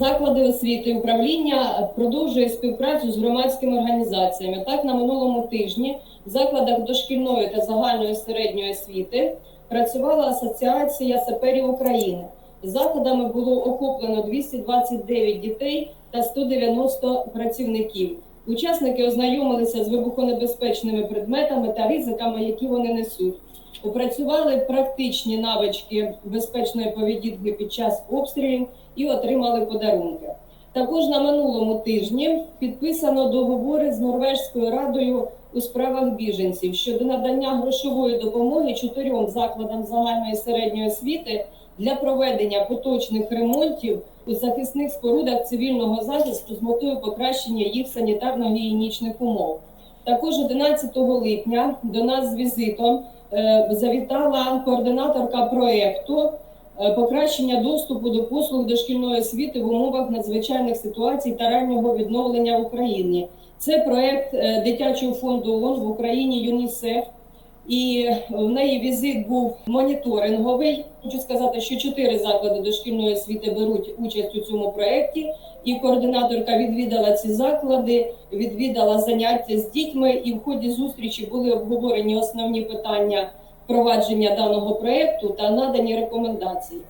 Заклади освіти управління продовжує співпрацю з громадськими організаціями. Так, на минулому тижні в закладах дошкільної та загальної середньої освіти працювала Асоціація саперів України. Закладами було охоплено 229 дітей та 190 працівників. Учасники ознайомилися з вибухонебезпечними предметами та ризиками, які вони несуть. Опрацювали практичні навички безпечної поведінки під час обстрілів і отримали подарунки. Також на минулому тижні підписано договори з Норвежською радою у справах біженців щодо надання грошової допомоги чотирьом закладам загальної середньої освіти для проведення поточних ремонтів захисних спорудах цивільного захисту з метою покращення їх санітарно-гігієнічних умов. Також 11 липня до нас з візитом е, завітала координаторка проекту е, покращення доступу до послуг дошкільної освіти в умовах надзвичайних ситуацій та раннього відновлення в Україні. Це проект е, дитячого фонду ООН в Україні ЮНІСЕФ. І в неї візит був моніторинговий. Хочу сказати, що чотири заклади дошкільної освіти беруть участь у цьому проєкті. І координаторка відвідала ці заклади, відвідала заняття з дітьми. І в ході зустрічі були обговорені основні питання впровадження даного проєкту та надані рекомендації.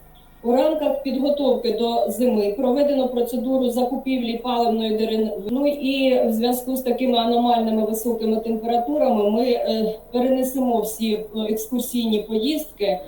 У рамках підготовки до зими проведено процедуру закупівлі паливної деревини. Ну і в зв'язку з такими аномальними високими температурами ми е, перенесемо всі е, екскурсійні поїздки